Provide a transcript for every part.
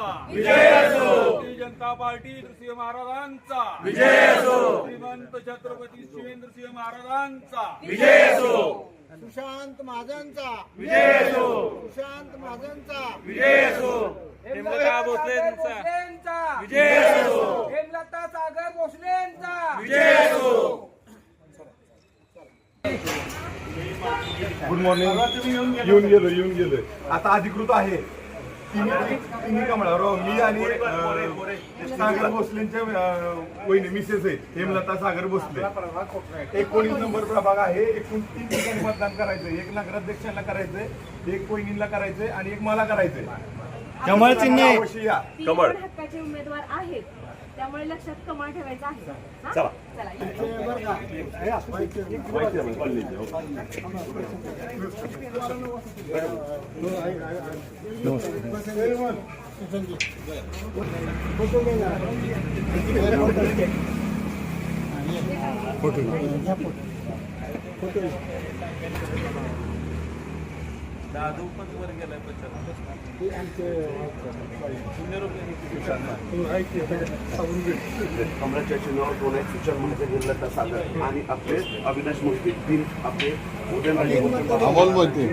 विजय असो. भारतीय जनता पार्टी श्री महाराजांचा. विजय असो. श्रीमंत छत्रपती शिवेंद्रसिंह महाराजांचा. विजय असो. सुशांत महाजनचा. विजय असो. सुशांत महाजनचा. विजय असो. हेमलता भोसलेंचा विजय असो. हेमलता सागर भोसलेंचा विजय असो. गुड मॉर्निंग येऊन गेलो येऊन गेलोय आता अधिकृत आहे. तिन्ही तिन्ही कमळावर मी आणि सागर भोसलेंच्या वहिनी मिसेस आहे हेमलता सागर भोसले. एकोणीस नंबर प्रभाग आहे. एकूण तीन ठिकाणी मतदान करायचंय. एक नगराध्यक्षांना करायचंय एक वहिनीला करायचंय आणि एक मला करायचंय. कमळ चिन्ह. हक्काचे उमेदवार आहेत. त्यामुळे लक्षात कमळ ठेवायचं आहे. हा? चला कमळाच्या चिन्हावर दोन आहेत सुचन म्हणजे निर्लता सागर. आणि आपले अविनाश तीन आपले अमोल बोलते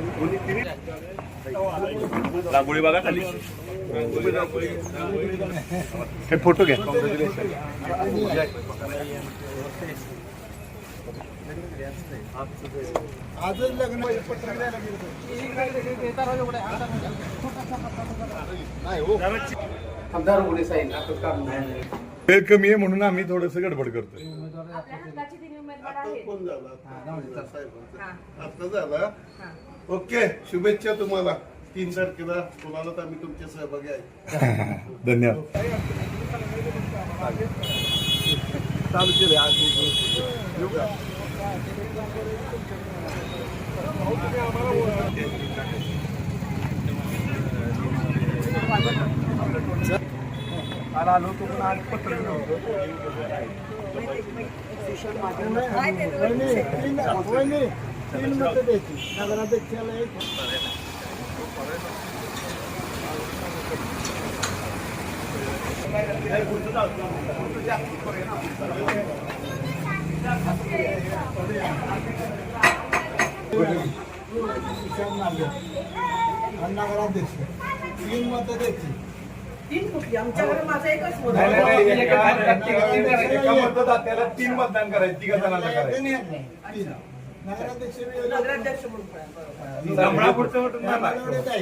रांगोळी बघा खाली. हे फोटो घ्या. आजच लग्न आमदार होणे साहेब आपलं काम नाही. वेळ कमी आहे म्हणून आम्ही थोडस गडबड करतोय. आहेत आता झाला? ओके शुभेच्छा तुम्हाला. तीन तारखेला कोणाला तर आम्ही तुमचे सहभागी आहे. धन्यवाद. चालू केले आज येऊ का? काल आलो होतो पण तीन मतं द्यायची नगराध्यक्ष तीन मतं द्यायची नाही, नाही, नाही, एका- एका मतदात्याला तीन मतदान करायचं तिघा जणांना करायचं तीन. नगराध्यक्ष नगराध्यक्ष जांभळापूरचं म्हटलं ना. एवढेच आहे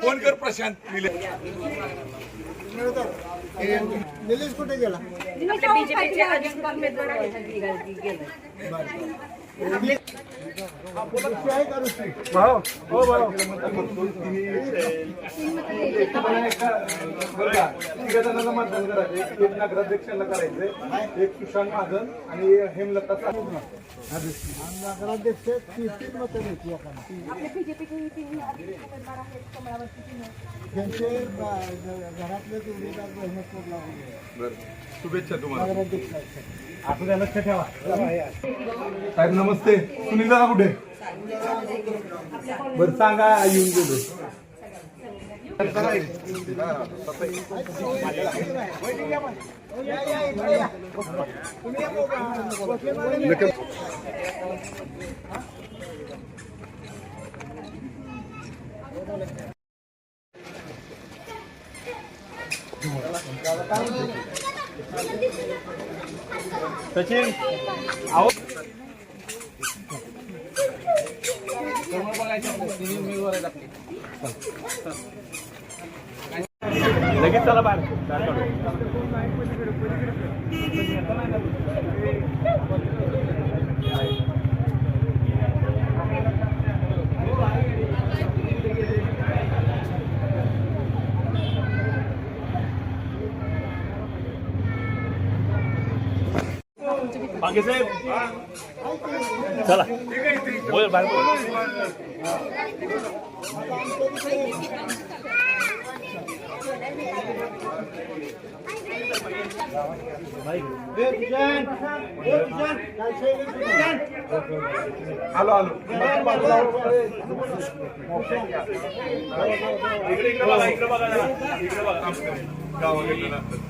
फोन कर प्रशांत निले निलेश कुठे गेला? मतदान करायचं एक- एक नगराध्यक्षाला करायचंय एक सुशांत महाजन आणि हेमलता नगराध्यक्ष तीन मतं त्यांचे घरातले. शुभेच्छा तुम्हाला नगराध्यक्ष लक्ष ठेवा. साहेब नमस्ते. सुनील दादा कुठे? बरं सांगा येऊन गेलो. सचिन आहो. लगेच चला बाहेर. बाकी साहेब. चला. बोल बाहेर बोल. आलो आलो इकडे इकडे बघा इकडे बघा. इकडे बघा.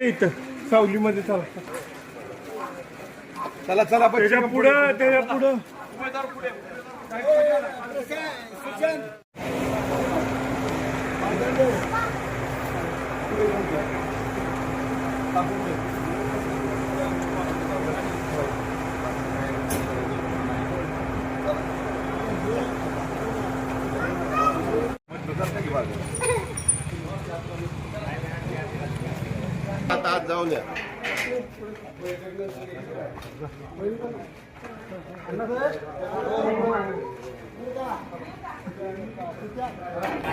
इथं सावलीमध्ये चला. चला चला त्याच्या पुढं त्याच्या पुढं. आता आज जाऊन या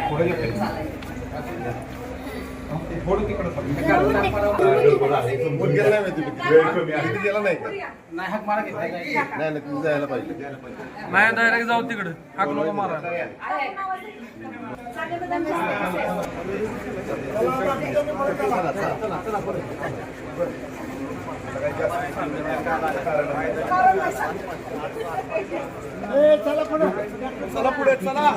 मुलग्याला जायला पाहिजे नाही डायरेक्ट जाऊ तिकडे हाक नको मारा चला पुढे. चला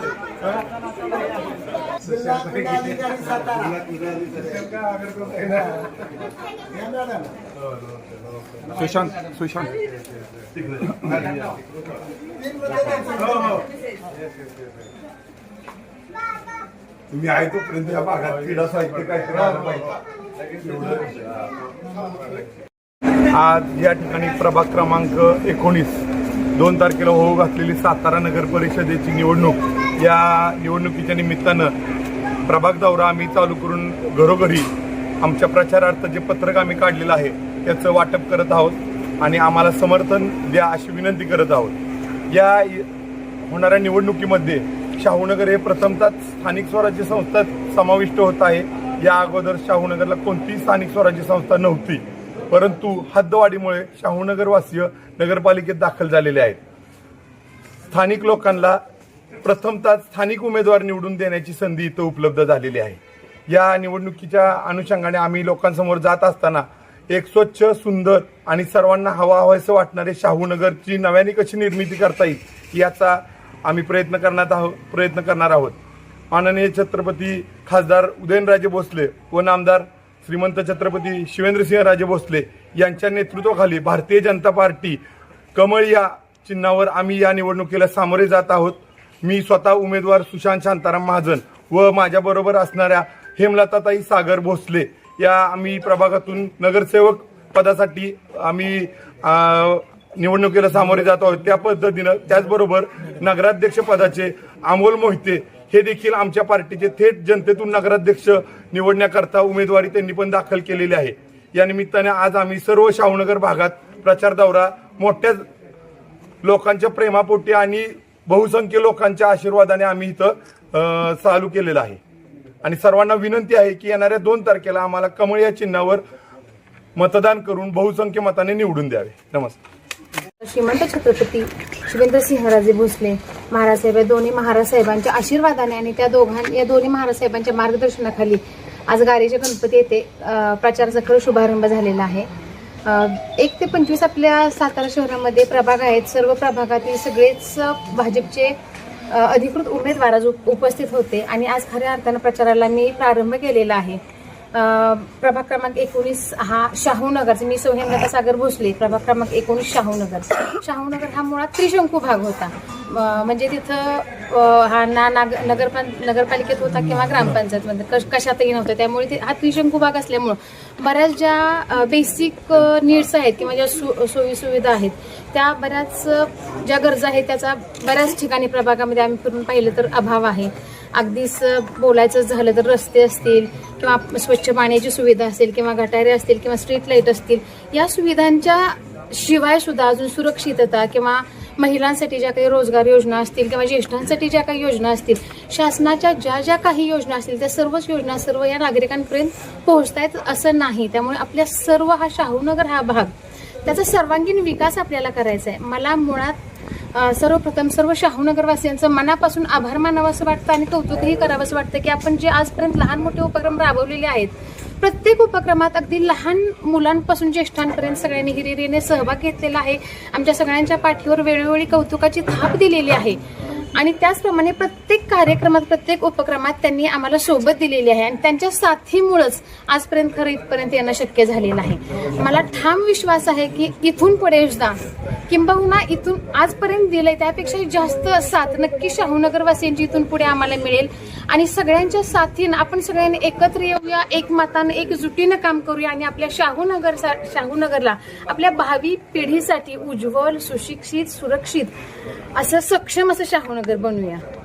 जिल्हा जिल्हाधिकारी सातारा या मॅडम सुशांत सुशांत. तीन तुम्ही आहे तोपर्यंत या भागात क्रीडा साहित्य काय आज या ठिकाणी प्रभाग क्रमांक एकोणीस. दोन तारखेला होऊ घातलेली सातारा नगर परिषदेची निवडणूक. या निवडणुकीच्या निमित्तानं प्रभाग दौरा आम्ही चालू करून घरोघरी आमच्या प्रचारार्थ जे पत्रक आम्ही काढलेलं आहे त्याचं वाटप करत आहोत आणि आम्हाला समर्थन द्या अशी विनंती करत आहोत. या होणाऱ्या निवडणुकीमध्ये शाहूनगर हे प्रथमतः स्थानिक स्वराज्य संस्थेत समाविष्ट होत आहे. या अगोदर शाहूनगरला कोणतीही स्थानिक स्वराज्य संस्था नव्हती. परंतु हद्दवाढीमुळे शाहूनगरवासीय नगरपालिकेत दाखल झालेले आहेत. स्थानिक लोकांना प्रथमतः स्थानिक उमेदवार निवडून देण्याची संधी इथं उपलब्ध झालेली आहे. या निवडणुकीच्या अनुषंगाने आम्ही लोकांसमोर जात असताना एक स्वच्छ सुंदर आणि सर्वांना हवा हवायचं वाटणारे शाहूनगरची नव्याने कशी निर्मिती करता येईल याचा आम्ही प्रयत्न करण्यात आहोत प्रयत्न करणार आहोत. माननीय छत्रपती खासदार उदयनराजे भोसले व नामदार श्रीमंत छत्रपती शिवेंद्रसिंहराजे भोसले यांच्या नेतृत्वाखाली भारतीय जनता पार्टी कमळ या चिन्हावर आम्ही या निवडणुकीला सामोरे जात आहोत. मी स्वतः उमेदवार सुशांत शांताराम महाजन व माझ्याबरोबर असणाऱ्या हेमलताताई सागर भोसले या आम्ही प्रभागातून नगरसेवक पदासाठी आम्ही निवडणुकीला सामोरे जात आहोत. त्या पद्धतीनं त्याचबरोबर नगराध्यक्ष पदाचे अमोल मोहिते हे देखील आमच्या पार्टीचे थेट जनतेतून नगराध्यक्ष निवडण्याकरता उमेदवारी त्यांनी पण दाखल केलेली आहे. या निमित्ताने आज आम्ही सर्व शाहूनगर भागात प्रचार दौरा मोठ्या लोकांच्या प्रेमापोटी आणि बहुसंख्य लोकांच्या आशीर्वादाने आम्ही इथं चालू केलेलं आहे. आणि सर्वांना विनंती आहे की येणाऱ्या दोन तारखेला आम्हाला कमळ या चिन्हावर मतदान करून बहुसंख्य मताने निवडून द्यावे. नमस्कार. श्रीमंत छत्रपती शिवेंद्रसिंहराजे भोसले महाराज साहेब या दोन्ही महाराज साहेबांच्या आशीर्वादाने आणि त्या दोघां या दोन्ही महाराज साहेबांच्या मार्गदर्शनाखाली आज गारेच्या गणपती येथे अ, प्रचाराचा खरं शुभारंभ झालेला आहे. एक ते पंचवीस आपल्या सातारा शहरामध्ये प्रभाग आहेत. सर्व प्रभागातील सगळेच भाजपचे अधिकृत उमेदवार आज उपस्थित होते आणि आज खऱ्या अर्थानं प्रचाराला मी प्रारंभ केलेला आहे. प्रभाग क्रमांक एकोणीस हा शाहूनगर मी सोहेमलता सागर भोसले प्रभाग क्रमांक एकोणीस शाहूनगर. शाहूनगर हा मुळात त्रिशंकू भाग होता. म्हणजे तिथं हा ना नाग नगरपं नगरपालिकेत होता किंवा ग्रामपंचायतमध्ये कश कशातही नव्हतं. त्यामुळे ते हा त्रिशंकू भाग असल्यामुळं बऱ्याच ज्या बेसिक नीड्स आहेत किंवा ज्या सु सोयी सुविधा आहेत त्या बऱ्याच ज्या गरजा आहेत त्याचा बऱ्याच ठिकाणी प्रभागामध्ये आम्ही फिरून पाहिलं तर अभाव आहे. अगदीच बोलायचं झालं तर रस्ते असतील किंवा स्वच्छ पाण्याची सुविधा असेल किंवा गटारे असतील किंवा स्ट्रीट लाइट असतील या सुविधांच्या शिवाय सुद्धा अजून सुरक्षितता किंवा महिलांसाठी ज्या काही रोजगार योजना असतील किंवा ज्येष्ठांसाठी ज्या काही योजना असतील शासनाच्या ज्या ज्या काही योजना असतील त्या सर्वच योजना सर्व या नागरिकांपर्यंत पोहोचतायत असं नाही. त्यामुळे आपल्या सर्व हा शाहूनगर हा भाग त्याचा सर्वांगीण विकास आपल्याला करायचा आहे मला मुळात सर्वप्रथम सर्व शाहूनगरवासियांचं मनापासून आभार मानावं असं वाटतं आणि कौतुकही करावं असं वाटतं की आपण जे आजपर्यंत लहान मोठे उपक्रम राबवलेले आहेत प्रत्येक उपक्रमात अगदी लहान मुलांपासून ज्येष्ठांपर्यंत सगळ्यांनी हिरिरीने सहभाग घेतलेला आहे. आमच्या सगळ्यांच्या पाठीवर वेळोवेळी कौतुकाची थाप दिलेली आहे. आणि त्याचप्रमाणे प्रत्येक कार्यक्रमात प्रत्येक उपक्रमात त्यांनी आम्हाला सोबत दिलेली आहे आणि त्यांच्या साथीमुळंच आजपर्यंत खरं इथपर्यंत येणं शक्य झालेलं आहे. मला ठाम विश्वास आहे की इथून पुढे सुद्धा किंबहुना इथून आजपर्यंत दिलंय त्यापेक्षा जास्त साथ नक्की शाहूनगरवासियांची इथून पुढे आम्हाला मिळेल. आणि सगळ्यांच्या साथीनं आपण सगळ्यांनी एकत्र येऊया एकमतानं एकजुटीनं काम करूया आणि आपल्या शाहूनगर शाहूनगरला आपल्या भावी पिढीसाठी उज्ज्वल सुशिक्षित सुरक्षित असं सक्षम असं शाहूनगर gerbonyuje.